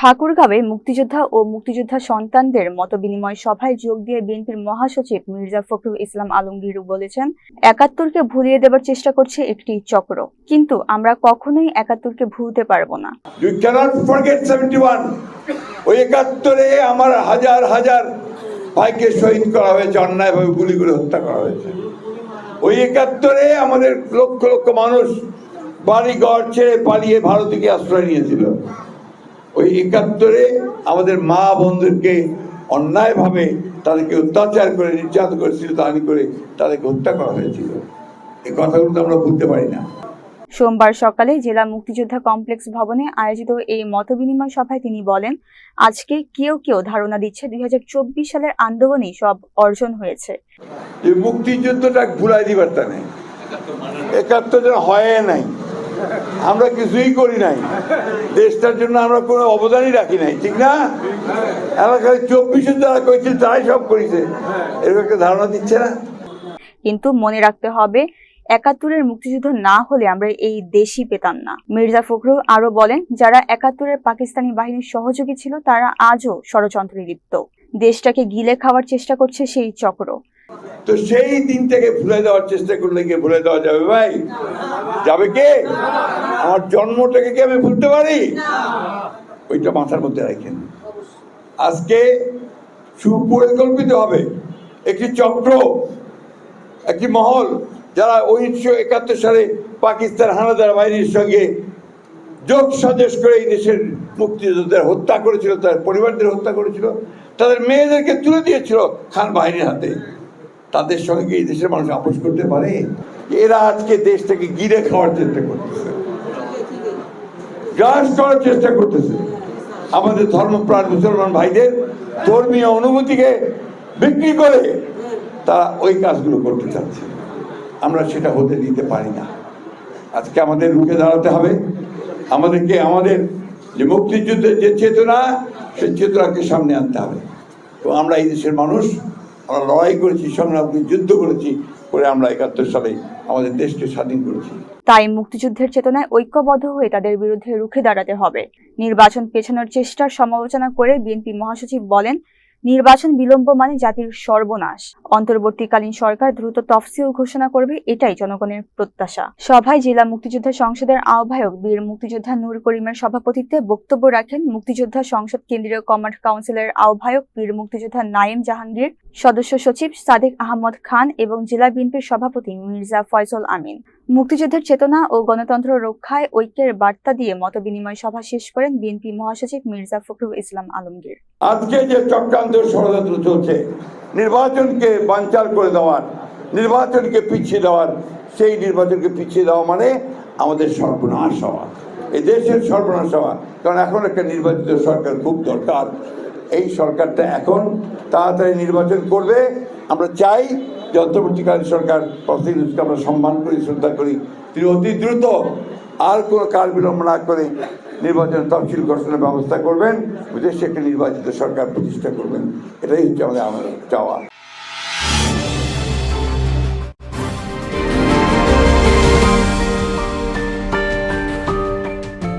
ঠাকুরগাঁওয়ে মুক্তিযোদ্ধা ও মুক্তিযোদ্ধা সন্তানদের মত বিনিময় সভায় যোগ দিয়ে বিএনপির মহাসচিব মির্জা ফখরুল ইসলাম আলমগীর বলেছেন, একাত্তরকে ভুলিয়ে দেবার চেষ্টা করছে একটি চক্র। কিন্তু আমরা কখনোই একাত্তরকে ভুলতে পারব না। ওই একাত্তরে আমার হাজার হাজার ভাইকে শহীদ করা হয়েছে, অন্যায়ভাবে গুলি করে হত্যা করা হয়েছে। ওই একাত্তরে আমাদের লক্ষ লক্ষ মানুষ বাড়ি ঘর ছেড়ে পালিয়ে ভারতকে আশ্রয় নিয়েছিল। ওই একাত্তরে আমাদের মা বোনদেরকে অন্যায়ভাবে তাদেরকে অত্যাচার করে নির্যাতন করেছিল তানি করে তাদেরকে হত্যা করা হয়েছিল। এই কথাগুলো তো আমরা ভুলতে পারি না। সোমবার সকালে জেলা মুক্তিযোদ্ধা কমপ্লেক্স ভবনে আয়োজিত এই মতবিনিময় সভায় তিনি বলেন আজকে কেউ কেউ ধারণা দিচ্ছে দুই হাজার চব্বিশ সালের আন্দোলনেই সব অর্জন হয়েছে। মুক্তিযুদ্ধটা ভুলাই দিবার তা নেই একাত্তর হয় নাই। আমরা কিছুই করি নাই। দেশটার জন্য আমরা কোনো অবদানই রাখি নাই, ঠিক না? এলাকায় চব্বিশে যারা করেছিল, তারাই সব করেছে। এরকম একটা ধারণা দিচ্ছে না? কিন্তু মনে রাখতে হবে, একাত্তরের মুক্তিযুদ্ধ না হলে আমরা এই দেশই পেতাম না। মির্জা ফখরুল আরও বলেন, যারা একাত্তরের পাকিস্তানি বাহিনীর সহযোগী ছিল, তারা আজও ষড়যন্ত্রে লিপ্ত। দেশটাকে গিলে খাওয়ার চেষ্টা করছে সেই চক্র। তো সেই দিনটাকে ভুলে দেওয়ার চেষ্টা করলে কি ভুলে দেওয়া যাবে ভাই? যাবে কে? আমার জন্মটাকে কি আমি ভুলতে পারি? ওইটা মাথার মধ্যে রাখেন। আজকে সুপরিকল্পিত হবে। একটি চক্র, একটি মহল যারা উনিশশো একাত্তর সালে পাকিস্তান হানাদার বাহিনীর সঙ্গে যোগ সাজেশ করে এই দেশের মুক্তিযোদ্ধাদের হত্যা করেছিল তার পরিবারদের হত্যা করেছিল, তাদের মেয়েদেরকে তুলে দিয়েছিল খান বাহিনীর হাতে। তাদের সঙ্গে এই দেশের মানুষ আপোষ করতে পারে? এরা আজকে দেশটাকে গিরে খাওয়ার চেষ্টা করতেছে। গ্রাস করার চেষ্টা করতেছে। আমাদের ধর্মপ্রাণ মুসলমান ভাইদের ধর্মীয় অনুভূতিকে বিক্রি করে তারা ওই কাজগুলো করতে চাচ্ছে। আমরা সেটা হতে দিতে পারি না। আজকে আমাদের রুখে দাঁড়াতে হবে। আমাদেরকে, আমাদের যে মুক্তিযুদ্ধের যে চেতনা, সেই চেতনাকে সামনে আনতে হবে। তো আমরা এই দেশের মানুষ আমরা লড়াই করেছি সংগ্রাম যুদ্ধ করেছি করে আমরা একাত্তর সালে আমাদের দেশকে স্বাধীন করেছি। তাই মুক্তিযুদ্ধের চেতনায় ঐক্যবদ্ধ হয়ে তাদের বিরুদ্ধে রুখে দাঁড়াতে হবে। নির্বাচন পেছানোর চেষ্টার সমালোচনা করে বিএনপি মহাসচিব বলেন নির্বাচন বিলম্ব মানে জাতির সর্বনাশ। অন্তর্বর্তীকালীন সরকার দ্রুত তফসিল ঘোষণা করবে, এটাই জনগণের প্রত্যাশা। সভায় জেলা মুক্তিযোদ্ধা সংসদের আহ্বায়ক বীর মুক্তিযোদ্ধা নূর করিমের সভাপতিত্বে বক্তব্য রাখেন মুক্তিযোদ্ধা সংসদ কেন্দ্রীয় কমান্ড কাউন্সিলের আহ্বায়ক বীর মুক্তিযোদ্ধা নাইম জাহাঙ্গীর, সদস্য সচিব সাদেক আহমদ খান এবং জেলা বিএনপির সভাপতি মির্জা ফয়সল আমিন। মুক্তিযুদ্ধের চেতনা ও গণতন্ত্র রক্ষায় ঐক্যের বার্তা দিয়ে মতবিনিময় সভা শেষ করেন বিএনপি মহাসচিব মির্জা ফখরুল ইসলাম আলমগীর। আজকে যে চক্রান্ত ষড়যন্ত্র চলছে, নির্বাচনকে বানচাল করে দেওয়ার, নির্বাচনকে পিছিয়ে দেওয়ার, সেই নির্বাচনকে পিছিয়ে দেওয়া মানে আমাদের সর্বনাশ হওয়া। এই দেশের সর্বনাশ হওয়া। কারণ এখন একটা নির্বাচিত সরকার খুব দরকার। এই সরকারটা এখন তাড়াতাড়ি নির্বাচন করবে। আমরা চাই যে সরকার প্রতিনিধিকে আমরা সম্মান করি, শ্রদ্ধা করি। তিনি অতি দ্রুত আর কোনো কাল বিলম্ব না করে নির্বাচন তফসিল ঘোষণার ব্যবস্থা করবেন। উদ্দেশ্যে একটি নির্বাচিত সরকার প্রতিষ্ঠা করবেন। এটাই হচ্ছে আমাদের চাওয়া।